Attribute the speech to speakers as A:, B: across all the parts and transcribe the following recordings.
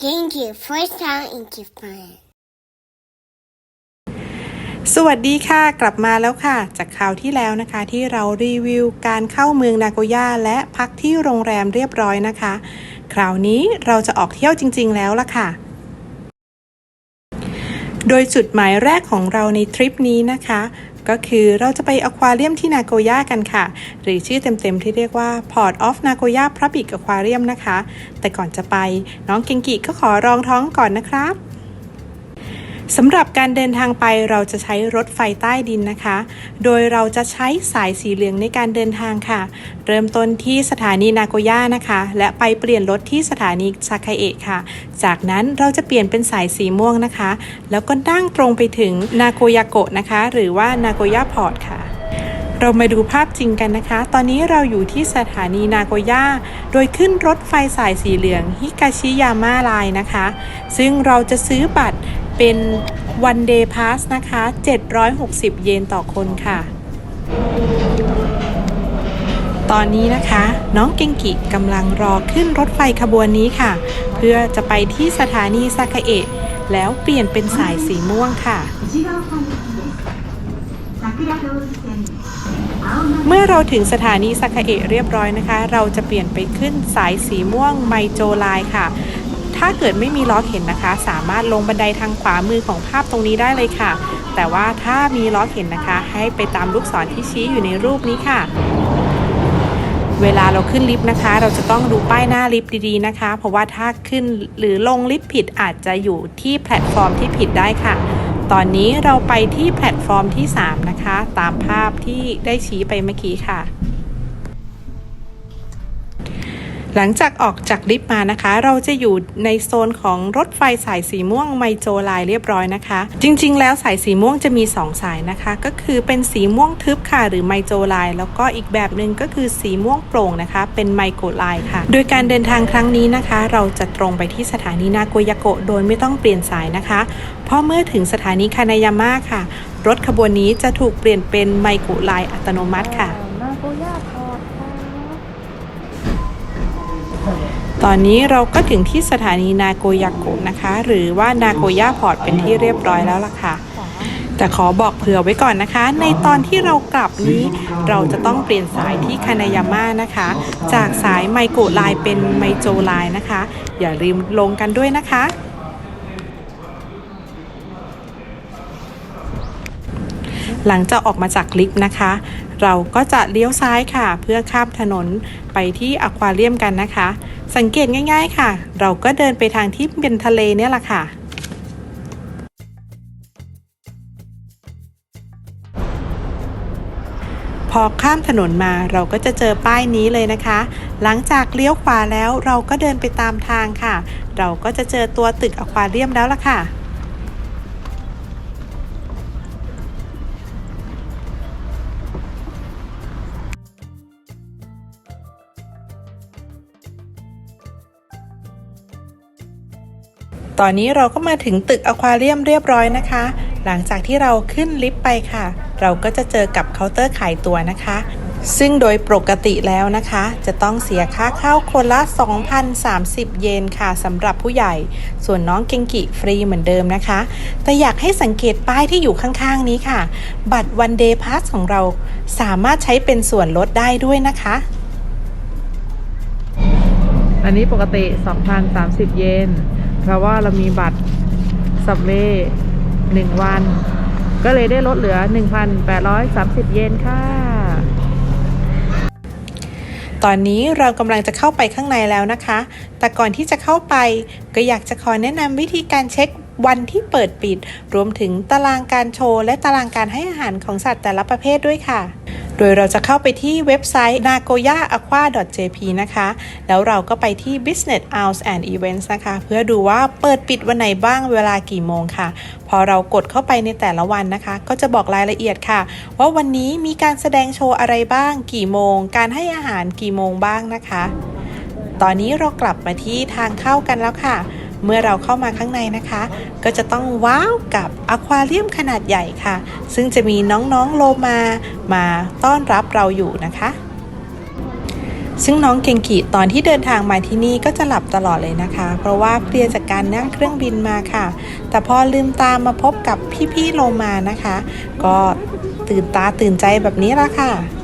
A: Thank you. for time in Japan.
B: สวัสดีค่ะ กลับมาแล้วค่ะ จากคราวที่แล้วนะคะ ที่เรารีวิวการเข้าเมืองนาโกย่าและพักที่โรงแรมเรียบร้อยนะคะ คราวนี้เราจะออกเที่ยวจริง ๆ แล้วล่ะค่ะ โดยจุดหมายแรกของเราในทริปนี้นะคะ ก็คือเราจะไปอควาเรียมที่นาโกย่ากันค่ะ หรือชื่อเต็มๆที่เรียกว่า Port of Nagoya Public Aquarium นะคะ แต่ก่อนจะไปน้องเกงกิก็ขอรองท้องก่อนนะครับ สำหรับการเดินทางไปเราจะใช้รถไฟใต้ดินนะคะ โดยเราจะใช้สายสีเหลืองในการเดินทางค่ะ เริ่มต้นที่สถานีนาโกย่านะคะ และไปเปลี่ยนรถที่สถานีซาคาเอะค่ะ จากนั้นเราจะเปลี่ยนเป็นสายสีม่วงนะคะ แล้วก็นั่งตรงไปถึงนาโกยาโกะนะคะ หรือว่านาโกย่าพอร์ตค่ะเรามาดูภาพจริงกันนะคะ ตอนนี้เราอยู่ที่สถานีนาโกย่า โดยขึ้นรถไฟสายสีเหลืองฮิกาชิยาม่าไลน์นะคะ ซึ่งเราจะซื้อบัตร เป็น one day pass นะคะ 760 เยนต่อคนค่ะ ตอนนี้นะคะ น้องเกงกิกำลังรอขึ้นรถไฟขบวนนี้ค่ะ เพื่อจะไปที่สถานีซาคาเอะแล้วเปลี่ยนเป็นสายสีม่วงค่ะ เมื่อเราถึงสถานีซาคาเอะเรียบร้อยนะคะ เราจะเปลี่ยนไปขึ้นสายสีม่วงไมโจไลค่ะ ถ้าเกิดไม่มีล้อเข็นนะคะ สามารถลงบันไดทางขวามือของภาพตรงนี้ได้เลยค่ะ แต่ว่าถ้ามีล้อเข็นนะคะ ให้ไปตามลูกศรที่ชี้อยู่ในรูปนี้ค่ะ เวลาเราขึ้นลิฟต์นะคะ เราจะต้องดูป้ายหน้าลิฟต์ดีๆนะคะ เพราะว่าถ้าขึ้นหรือลงลิฟต์ผิดอาจจะอยู่ที่แพลตฟอร์มที่ผิดได้ค่ะ ตอนนี้เราไปที่แพลตฟอร์มที่ 3 นะคะ ตามภาพที่ได้ชี้ไปเมื่อกี้ค่ะ หลังจากออกจากลิฟต์มานะคะ เราจะอยู่ในโซนของรถไฟสายสีม่วงไมโจไลน์เรียบร้อยนะคะ จริง ๆ แล้วสายสีม่วงจะมี 2 สายนะคะ ก็คือเป็นสีม่วงทึบค่ะ หรือไมโจไลน์แล้วก็อีกแบบหนึ่งก็คือสีม่วงโปร่งนะคะ เป็นไมโกไลน์ค่ะ โดยการเดินทางครั้งนี้นะคะ เราจะตรงไปที่สถานีนาโกยาโกะโดยไม่ต้องเปลี่ยนสายนะคะเพราะเมื่อถึงสถานีคานายาม่าค่ะ รถขบวนนี้จะถูกเปลี่ยนเป็นไมโกไลน์อัตโนมัติค่ะ ตอนนี้เราก็ถึงที่สถานีนาโกยาโกะนะคะ หรือว่านาโกย่าพอร์ตเป็นที่เรียบร้อยแล้วล่ะค่ะ แต่ขอบอกเผื่อไว้ก่อนนะคะ ในตอนที่เรากลับนี้เราจะต้องเปลี่ยนสายที่คานายาม่านะคะ จากสายไมโกไลน์เป็นไมโจไลน์นะคะ อย่าลืมลงกันด้วยนะคะ หลังจากออกมาจากลิฟต์นะคะ เราก็จะเลี้ยวซ้ายค่ะ เพื่อข้ามถนนไปที่อควาเรียมกันนะคะ สังเกตง่าย ๆค่ะ เราก็เดินไปทางที่เป็นทะเลเนี่ยแหละค่ะพอข้ามถนนมาเราก็จะเจอป้ายนี้เลยนะคะ หลังจากเลี้ยวขวาแล้วเราก็เดินไปตามทางค่ะ เราก็จะเจอตัวตึกอควาเรียมแล้วล่ะค่ะ ตอนนี้เราก็มาถึงตึกอควาเรียมเรียบร้อยนะคะ หลังจากที่เราขึ้นลิฟต์ไปค่ะ เราก็จะเจอกับเคาน์เตอร์ขายตัวนะคะ ซึ่งโดยปกติแล้วนะคะ จะต้องเสียค่าเข้าคนละ 2,030 เยนค่ะสำหรับผู้ใหญ่ ส่วนน้องเกงกิฟรีเหมือนเดิมนะคะ แต่อยากให้สังเกตป้ายที่อยู่ข้างๆนี้ค่ะ บัตรวันเดย์พาสของเราสามารถใช้เป็นส่วนลดได้ด้วยนะคะ
C: อันนี้ปกติ 2,030 เยน เพราะว่าเรามีบัตรสับเวหนึ่งวัน ก็เลยได้ลดเหลือ 1,830 เยนค่ะ
B: ตอนนี้เรากำลังจะเข้าไปข้างในแล้วนะคะ แต่ก่อนที่จะเข้าไปก็อยากจะขอแนะนำวิธีการเช็ค วันที่เปิดปิด รวมถึงตารางการโชว์ และตารางการให้อาหารของสัตว์แต่ละประเภทด้วยค่ะ โดยเราจะเข้าไปที่เว็บไซต์ nagoyaaqua.jp นะคะ แล้วเราก็ไปที่ business hours and events นะคะ เพื่อดูว่าเปิดปิดวันไหนบ้างเวลากี่โมงค่ะ พอเรากดเข้าไปในแต่ละวันนะคะ ก็จะบอกรายละเอียดค่ะ ว่าวันนี้มีการแสดงโชว์อะไรบ้าง กี่โมง การให้อาหารกี่โมงบ้างนะคะ ตอนนี้เรากลับมาที่ทางเข้ากันแล้วค่ะ เมื่อเราเข้ามาข้างในนะคะ ก็จะต้องว้าวกับอควาเรียมขนาดใหญ่ค่ะ ซึ่งจะมีน้องๆโลมามาต้อนรับเราอยู่นะคะ ซึ่งน้องเกงกิตอนที่เดินทางมาที่นี่ก็จะหลับตลอดเลยนะคะ เพราะว่าเพลียจากการนั่งเครื่องบินมาค่ะ แต่พอลืมตามาพบกับพี่ๆโลมานะคะ ก็ตื่นตาตื่นใจแบบนี้ละค่ะ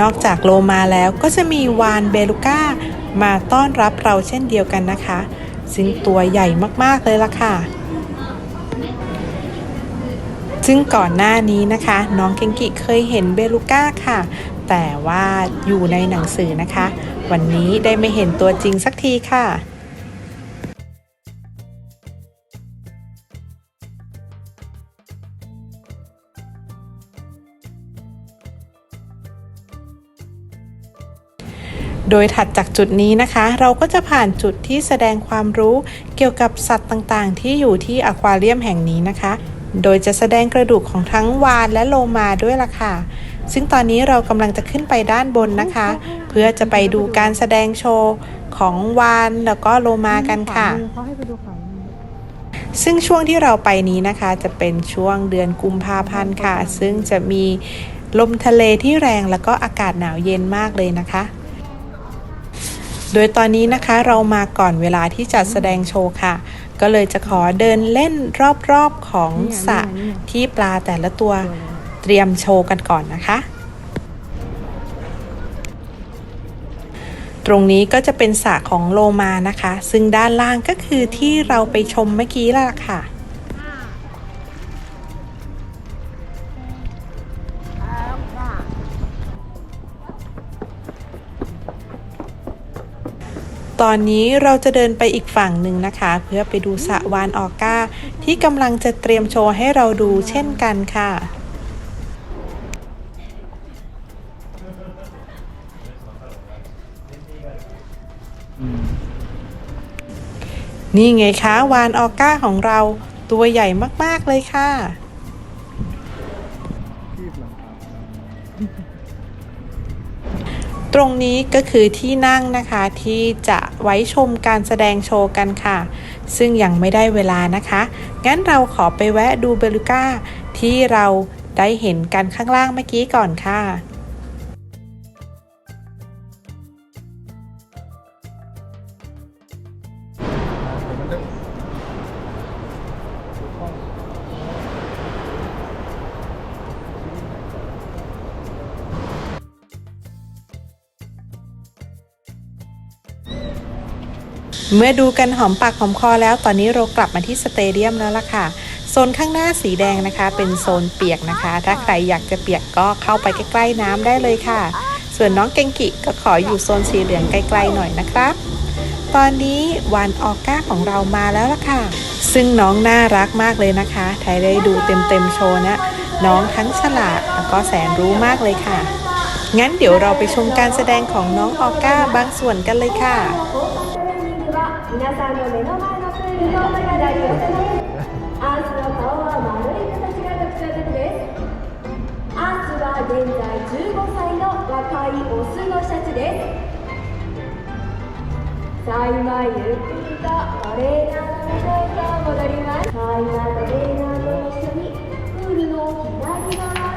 A: นอ
B: กจากโลมาแล้วก็จะมีวานเบลูก้ามาต้อนรับเราเช่นเดียวกันนะคะ ซึ่งตัวใหญ่มากๆเลยล่ะค่ะ ซึ่งก่อนหน้านี้นะคะ น้องเกงกิเคยเห็นเบลูก้าค่ะ แต่ว่าอยู่ในหนังสือนะคะ วันนี้ได้ไม่เห็นตัวจริงสักทีค่ะ โดยถัดจากจุดนี้นะคะ เราก็จะผ่านจุดที่แสดงความรู้เกี่ยวกับสัตว์ต่างๆ ที่อยู่ที่อควาเรียมแห่งนี้นะคะ โดยจะแสดงกระดูกของทั้งวานและโลมาด้วยล่ะค่ะ ซึ่งตอนนี้เรากำลังจะขึ้นไปด้านบนนะคะ เพื่อจะไปดูการแสดงโชว์ของวานแล้วก็โลมากันค่ะซึ่งช่วงที่เราไปนี้นะคะ จะเป็นช่วงเดือนกุมภาพันธ์ค่ะ ซึ่งจะมีลมทะเลที่แรงแล้วก็อากาศหนาวเย็นมากเลยนะคะ โดยตอนนี้นะคะเรามาก่อนเวลาที่จัดแสดงโชว์ค่ะ ก็เลยจะขอเดินเล่นรอบๆของสระที่ปลาแต่ละตัวเตรียมโชว์กันก่อนนะคะ ตรงนี้ก็จะเป็นสระของโลมานะคะ ซึ่งด้านล่างก็คือที่เราไปชมเมื่อกี้แล้วล่ะค่ะ ตอนนี้เราจะเดินไปอีกฝั่งหนึ่งนะคะ เพื่อไปดูสะวานออก้า ที่กำลังจะเตรียมโชว์ให้เราดูเช่นกันค่ะนี่ไงคะวานออก้าของเราตัวใหญ่มาก ๆ เลยค่ะ ตรงนี้ก็คือที่นั่งนะคะที่จะ ไว้ชมการแสดงโชว์กันค่ะ ซึ่งยังไม่ได้เวลานะคะ งั้นเราขอไปแวะดูเบลูก้าที่เราได้เห็นกันข้างล่างเมื่อกี้ก่อนค่ะ เมื่อดูกันหอมปากหอมคอแล้ว ตอนนี้เรากลับมาที่สเตเดียมแล้วล่ะค่ะ โซนข้างหน้าสีแดงนะคะ เป็นโซนเปียกนะคะ ถ้าใครอยากจะเปียกก็เข้าไปใกล้ๆน้ำได้เลยค่ะ ส่วนน้องเกงกิก็ขออยู่โซนสีเหลืองไกลๆหน่อยนะครับ ตอนนี้วานออก้าของเรามาแล้วล่ะค่ะ ซึ่งน้องน่ารักมากเลยนะคะไทยได้ดูเต็มๆโชว์นะ น้องทั้งฉลาดแล้วก็แสนรู้มากเลยค่ะ งั้นเดี๋ยวเราไปชมการแสดงของน้องออก้าบางส่วนกันเลยค่ะ
D: 皆さんの目の前のプールの左寄せのアースの顔は丸い形が特徴的です。アースは現在15歳の若いオスのシャチです。さあ今ゆっくりとトレーナーの元へと戻ります。さあ今トレーナーと一緒にプールの左側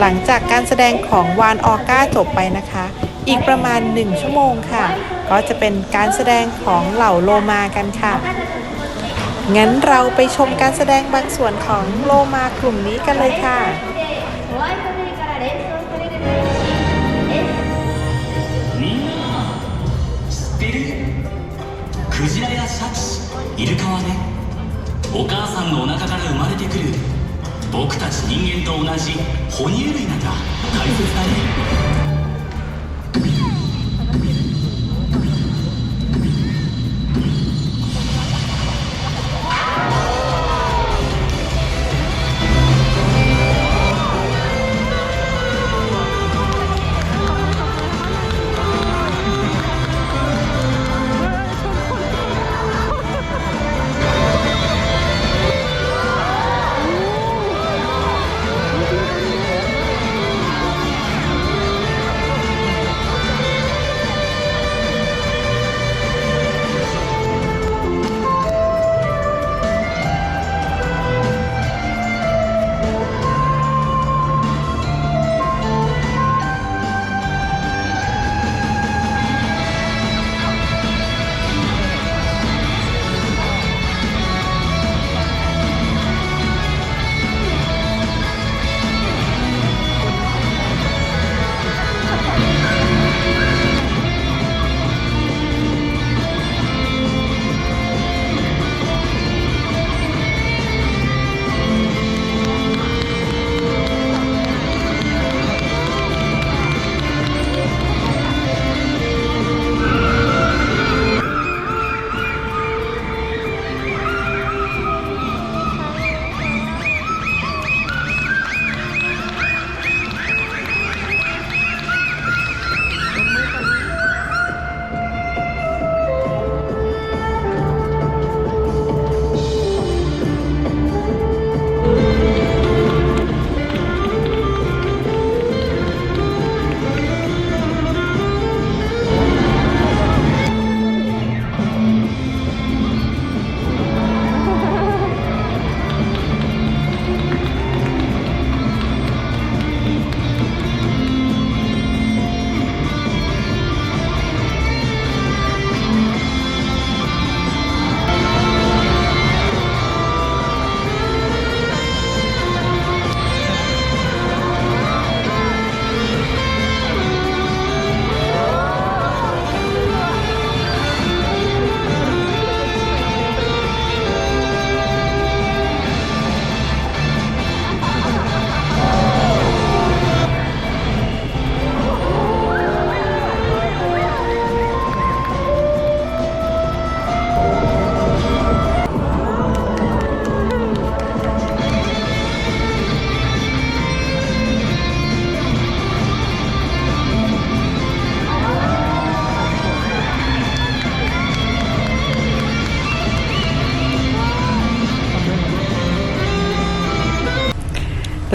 B: หลังจากการแสดงของวานออก้าจบไปนะคะ อีกประมาณ 1 ชั่วโมงค่ะ ก็จะเป็นการแสดงของเหล่าโลมากันค่ะ งั้นเราไปชมการแสดงบางส่วนของโลมากลุ่มนี้กันเลยค่ะ
D: ホワイトデーから連想される名詞 S
E: みんな知ってるクジラやシャチイルカはねお母さんのお腹から生まれてくる 僕たち人間と同じ哺乳類なんだ。大切だね。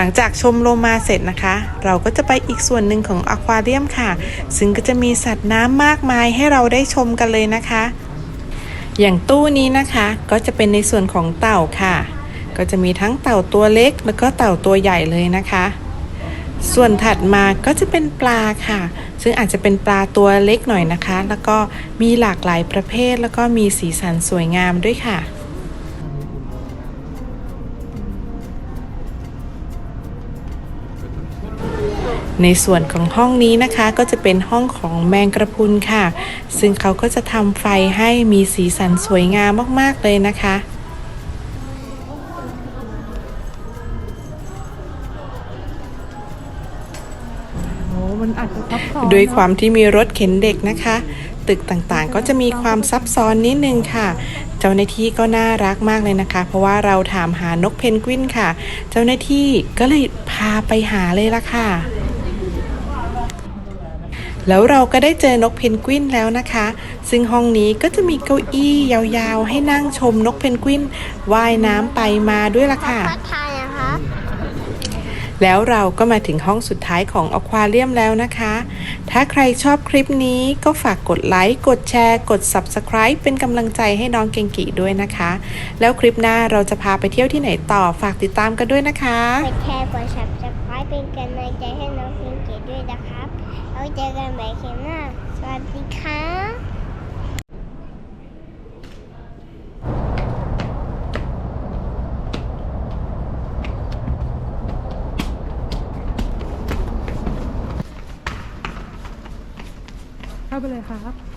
B: ลังจากชมโลมาเสร็จนะคะ เราก็จะไปอีกส่วนหนึ่งของอควาเรียมค่ะ ซึ่งก็จะมีสัตว์น้ำมากมายให้เราได้ชมกันเลยนะคะ อย่างตู้นี้นะคะก็จะเป็นในส่วนของเต่าค่ะ ก็จะมีทั้งเต่าตัวเล็ก แล้วก็เต่าตัวใหญ่เลยนะคะ ส่วนถัดมาก็จะเป็นปลาค่ะ ซึ่งอาจจะเป็นปลาตัวเล็กหน่อยนะคะ แล้วก็มีหลากหลายประเภท แล้วก็มีสีสันสวยงามด้วยค่ะ ในส่วนของห้องนี้นะคะก็จะเป็นห้องของแมงกระพรุนค่ะ ซึ่งเขาก็จะทำไฟให้มีสีสันสวยงามมากๆเลยนะคะ
C: โอ้มันอาจจะซับซ้อน
B: ด้วยค
C: เน
B: วา
C: อะ
B: มที่มีรถเข็นเด็กนะคะ ตึกต่างๆ ก็จะมีความซับซ้อนนิดนึงค่ะ เจ้าหน้าที่ก็น่ารักมากเลยนะคะ เพราะว่าเราถามหานกเพนกวินค่ะ เจ้าหน้าที่ก็เลยพาไปหาเลยละค่ะ แล้วเราก็ได้เจอนกเพนกวินแล้วนะคะ ซึ่งห้องนี้ก็จะมีเก้าอี้ยาวๆ ให้นั่งชมนกเพนกวินว่ายน้ำไปมาด้วยล่ะค่ะ
A: ก็ทานนะครับ
B: แล้วเราก็มาถึงห้องสุดท้ายของอควาเรียมแล้วนะคะ ถ้าใครชอบคลิปนี้ก็ฝากกดไลค์ กดแชร์ กด Subscribe เป็นกำลังใจให้น้องเกงกิด้วยนะคะ แล้วคลิปหน้าเราจะพาไปเที่ยวที่ไหนต่อฝากติดตามกันด้วยนะคะ
A: กดแชร์กด subscribe เป็นกำลังใจให้น้อง แล้เจอกันใหม่คลิปหน้า สวัสดีครับ
C: เข้าไปเลยครับ